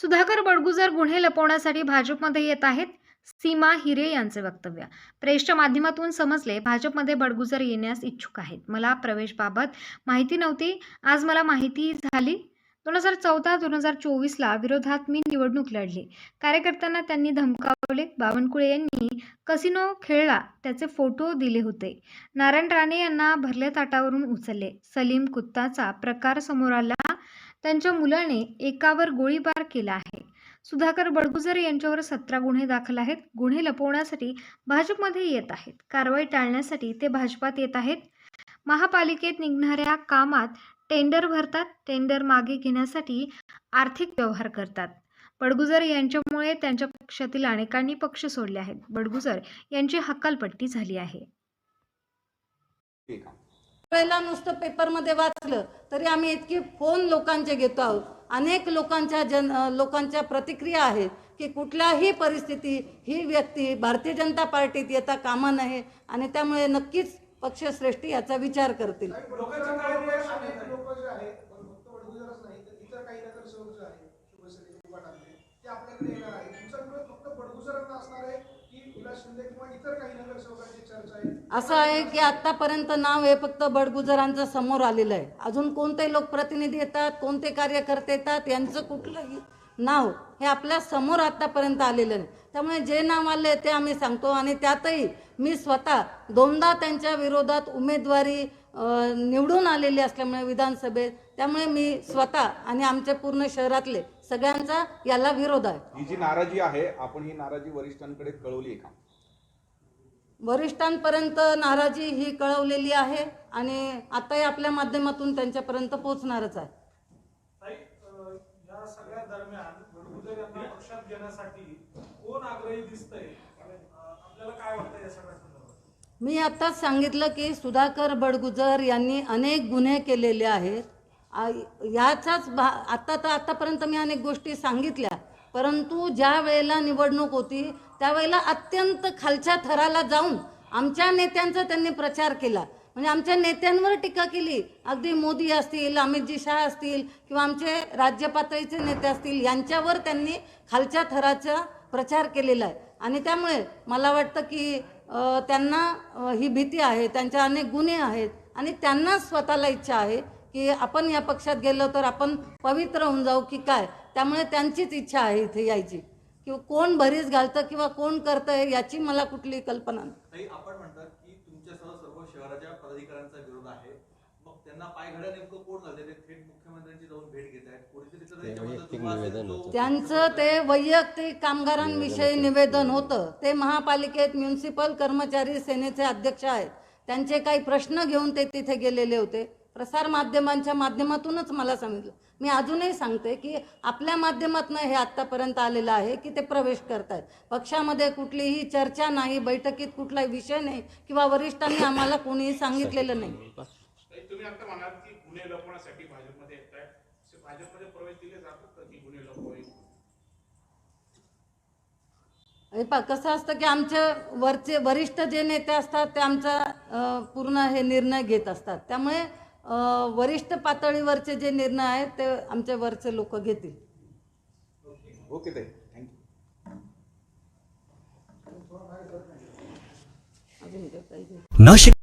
सुधाकर बडगुजर गुन्हे लपवण्यासाठी भाजपमध्ये येत आहेत. सीमा हिरे यांचे वक्तव्य. प्रेसच्या माध्यमातून समजले भाजपमध्ये बडगुजर येण्यास इच्छुक आहेत. मला प्रवेशबाबत माहिती नव्हती. आज मला माहिती झाली. दोन हजार चौदा दोन हजार चोवीसला विरोधात मी निवडणूक लढली. कार्यकर्त्यांना त्यांनी धमकावले. बावनकुळे यांनी कसिनो खेळला त्याचे फोटो दिले होते. नारायण राणे यांना भरल्या ताटावरून उचलले. सलीम कुत्ताचा प्रकार समोर आला. त्यांच्या मुलाने एकावर गोळीबार केला आहे. सुधाकर बडगुजर यांच्यावर सतरा गुन्हे दाखल आहेत. गुन्हे लपवण्यासाठी भाजपमध्ये येत आहेत. कारवाई टाळण्यासाठी ते भाजपात येत आहेत. महापालिकेत निघणाऱ्या कामात टेंडर भरतात. टेंडर मागे घेण्यासाठी आर्थिक व्यवहार करतात. बडगुजर यांच्यामुळे त्यांच्या पक्षातील अनेकांनी पक्ष सोडले आहेत. बडगुजर यांची हकालपट्टी झाली आहे. पहिला नुसतं पेपरमध्ये वाचलं. तरी आम्ही इतकी फोन लोकांचे घेतो आहोत. अनेक लोकांच्या जन लोकांच्या प्रतिक्रिया आहेत की कुठल्याही परिस्थिती ही व्यक्ती भारतीय जनता पार्टीत येता कामा नये आणि त्यामुळे नक्कीच पक्षश्रेष्ठी याचा विचार करतील. ते आपल्याकडे येणार आहे तुमचा विरोध फक्त बडगुजरांना असणार आहे असं आहे की आतापर्यंत नाव हे फक्त बडगुजरांचं समोर आलेलं आहे. अजून कोणते लोकप्रतिनिधी येतात कोणते कार्यकर्ते येतात यांचं कुठलंही नाव हे आपल्यासमोर आतापर्यंत आलेलं नाही. त्यामुळे जे नाव आले ते आम्ही सांगतो आणि त्यातही मी स्वतः दोनदा त्यांच्या विरोधात उमेदवारी निवडून आलेली असल्यामुळे विधानसभेत त्यामुळे मी स्वतः आणि आमच्या पूर्ण शहरातले सगळ्यांचा याला विरोध आहे. ही जी नाराजी आहे आपण ही नाराजी वरिष्ठांकडे कळवली आहे का? वरिष्ठांपर्यंत नाराजी ही कळवलेली आहे आणि आताही आपल्या माध्यमातून त्यांच्यापर्यंत पोहोचणारच आहे. या सगळ्या दरम्यान यांना पक्षात घेण्यासाठी कोण आग्रही दिसतंय अ, आपल्याला काय वाटतं या सगळ्या संदर्भात मी आत्ताच सांगितलं की सुधाकर बडगुजर यांनी अनेक गुन्हे केलेले आहेत. याचाच भा आत्ता तर आत्तापर्यंत मी अनेक गोष्टी सांगितल्या. परंतु ज्या वेळेला निवडणूक होती त्यावेळेला अत्यंत खालच्या थराला जाऊन आमच्या नेत्यांचा त्यांनी प्रचार केला. म्हणजे आमच्या नेत्यांवर टीका केली. अगदी मोदी असतील अमितजी शाह असतील किंवा आमचे राज्य पातळीचे नेते असतील यांच्यावर त्यांनी खालच्या थराचा प्रचार केलेला आहे. आणि त्यामुळे मला वाटतं की त्यांना ही भीती आहे त्यांच्या अनेक गुन्हे आहेत आणि त्यांना स्वतःला इच्छा आहे की आपण या पक्षात गेलो तर आपण पवित्र होऊन जाऊ की काय? त्यामुळे त्यांचीच इच्छा आहे इथे यायची. किंवा कोण भरीस घालतं किंवा कोण करतंय याची मला कुठली कल्पना नाही. आपण म्हणतात की तुमच्यासह सर्व शहराच्या पदाधिकाऱ्यांचा विरोध आहे. मग त्यांना पायघड्या नेमकं कोण झाले ते थेट मुख्यमंत्र्यांची जाऊन भेट घेत आहेत. कोणीतरी त्यांचं ते वैयक्तिक कामगारांविषयी निवेदन होतं. ते महापालिकेत म्युन्सिपल कर्मचारी सेनेचे अध्यक्ष आहेत. त्यांचे काही प्रश्न घेऊन ते तिथे गेलेले होते. प्रसार माध्यमांच्या माध्यमातूनच मला सांगितलं. मी अजूनही सांगते की आपल्या माध्यमातून हे आत्तापर्यंत आलेलं आहे की ते प्रवेश करतायत. पक्षामध्ये कुठलीही चर्चा नाही बैठकीत कुठलाही विषय नाही किंवा वरिष्ठांनी आम्हाला कोणीही सांगितलेलं नाही. आता म्हणाल की गुन्हे लपवण्यासाठी भाजपमध्ये येत आहे. भाजपमध्ये प्रवेश दिले जातात गुन्हे लपवावे कसं असतं की आमचे वरचे वरिष्ठ जे नेते असतात ते आमचा पूर्ण हे निर्णय घेत असतात. त्यामुळे वरिष्ठ पातळीवरचे जे निर्णय आहेत ते आमचे वरचे लोक घेतील. ओके ताई थँक्यू नाशिक